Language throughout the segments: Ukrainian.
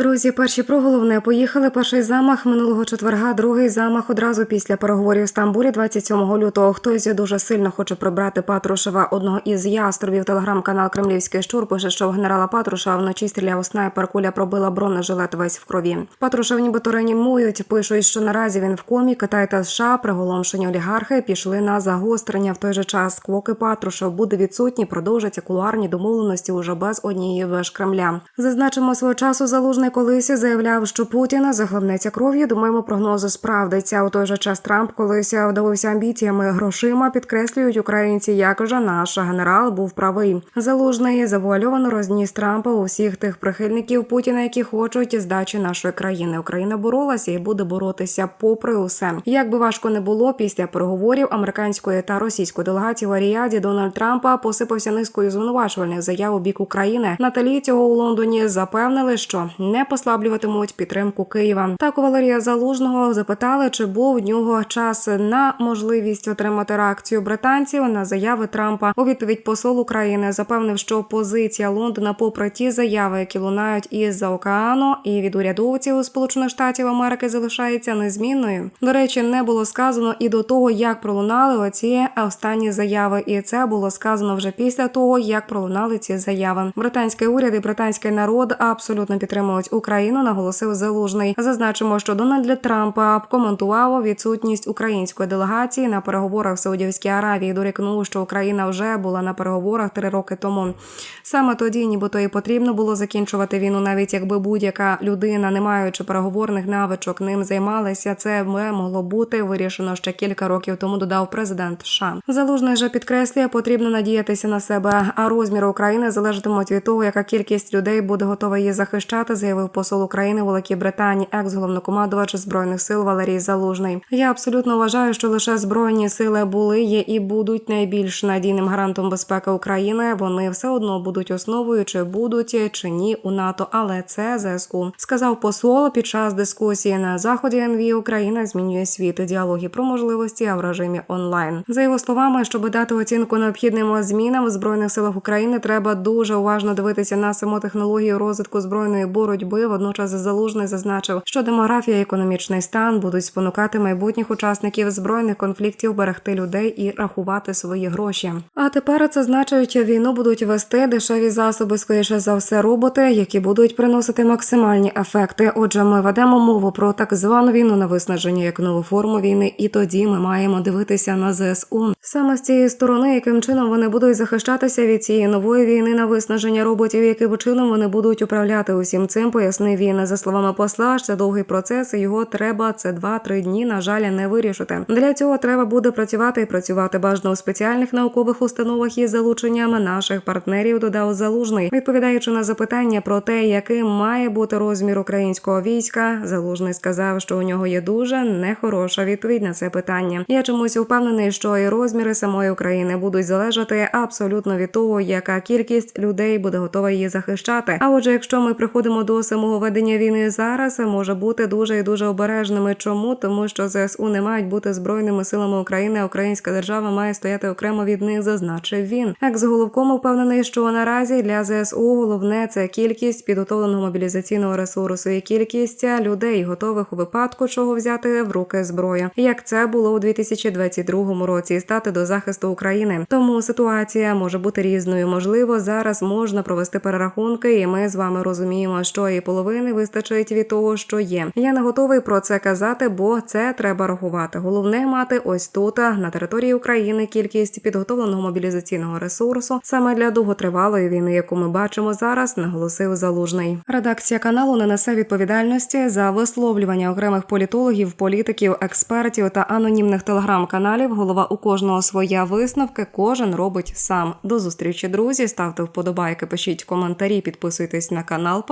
Друзі, перші про головне поїхали. Перший замах минулого четверга, другий замах одразу після переговорів в Стамбулі 27 лютого. Хтось дуже сильно хоче прибрати Патрушева, одного із яструбів. Телеграм-канал Кремлівський штур пише, що в генерала Патруша вночі стріляв снайпер. Куля пробила бронежилет весь в крові. Патрушев нібито реанімують. Пишуть, що наразі він в комі. Китай та США, приголомшені олігархи, пішли на загострення. В той же час квоки Патрушев буде відсутні. Продовжаться кулуарні домовленості уже без однієї веж Кремля. Зазначимо свого часу залужний колись заявляв, що Путіна захлебнеться кров'ю. Думаємо, прогнози справдиться. У той же час Трамп колись вдавився амбіціями грошима. Підкреслюють українці, як же наш генерал був правий. Залужний завуальовано розніс Трампа у всіх тих прихильників Путіна, які хочуть здачі нашої країни. Україна боролася і буде боротися попри усе. Як би важко не було після переговорів американської та російської делегації в Аріаді Дональд Трампа посипався низкою звинувачувальних заяв у бік України. Наталі цього у Лондоні запевнили, що не послаблюватимуть підтримку Києва. Так у Валерія Залужного запитали, чи був в нього час на можливість отримати реакцію британців на заяви Трампа. У відповідь посол України запевнив, що позиція Лондона, попри ті заяви, які лунають із за океану, і від урядовців Сполучених Штатів Америки залишається незмінною. До речі, не було сказано і до того, як пролунали оці останні заяви, і це було сказано вже після того, як пролунали ці заяви. Британський уряд і британський народ абсолютно підтримують Україну, наголосив залужний. Зазначимо, що Дональд Трамп коментував відсутність української делегації на переговорах в Саудівській Аравії. Дорікнув, що Україна вже була на переговорах три роки тому. Саме тоді, нібито і потрібно було закінчувати війну, навіть якби будь-яка людина, не маючи переговорних навичок, ним займалася. Це могло бути вирішено ще кілька років тому. Додав президент США. Залужний же підкреслює, потрібно надіятися на себе. А розміри України залежатимуть від того, яка кількість людей буде готова її захищати, заявив посол України в Великій Британії, екс-головнокомандувач збройних сил Валерій Залужний. Я абсолютно вважаю, що лише збройні сили були, є і будуть найбільш надійним гарантом безпеки України. Вони все одно будуть основою, чи будуть чи ні у НАТО, але це ЗСУ. Сказав посол під час дискусії на заході НВІ Україна змінює світ діалоги про можливості в режимі онлайн. За його словами, щоб дати оцінку необхідним змінам в збройних силах України, треба дуже уважно дивитися на саму технологію розвитку збройної боротьби. Водночас залужний зазначив, що демографія і економічний стан будуть спонукати майбутніх учасників збройних конфліктів берегти людей і рахувати свої гроші. А тепер це значить, війну будуть вести дешеві засоби, скоріше за все, роботи, які будуть приносити максимальні ефекти. Отже, ми ведемо мову про так звану війну на виснаження як нову форму війни, і тоді ми маємо дивитися на ЗСУ. Саме з цієї сторони, яким чином вони будуть захищатися від цієї нової війни на виснаження роботів, яким чином вони будуть управляти усім цим, пояснив він. За словами посла, це довгий процес. Його треба це 2-3 дні. На жаль, не вирішити. Для цього треба буде працювати і працювати бажано у спеціальних наукових установах із залученням наших партнерів. Додав залужний, відповідаючи на запитання про те, яким має бути розмір українського війська. Залужний сказав, що у нього є дуже нехороша відповідь на це питання. Я чомусь впевнений, що і розміри самої України будуть залежати абсолютно від того, яка кількість людей буде готова її захищати. А отже, якщо ми приходимо до самого ведення війни зараз, може бути дуже і дуже обережними. Чому тому, що ЗСУ не мають бути збройними силами України, а Українська держава має стояти окремо від них, зазначив він. Екс-головком впевнений, що наразі для ЗСУ головне це кількість підготовленого мобілізаційного ресурсу і кількість людей, готових у випадку чого взяти в руки зброю, як це було у 2022 році, і стати до захисту України. Тому ситуація може бути різною. Можливо, зараз можна провести перерахунки, і ми з вами розуміємо, що і половини вистачить від того, що є. Я не готовий про це казати, бо це треба рахувати. Головне мати ось тут на території України кількість підготовленого мобілізаційного ресурсу саме для довготривалої війни, яку ми бачимо зараз, наголосив залужний. Редакція каналу не несе відповідальності за висловлювання окремих політологів, політиків, експертів та анонімних телеграм-каналів. Голова у кожного своя висновки. Кожен робить сам. До зустрічі, друзі. Ставте вподобайки, пишіть коментарі, підписуйтесь на канал.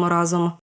Переможемо разом.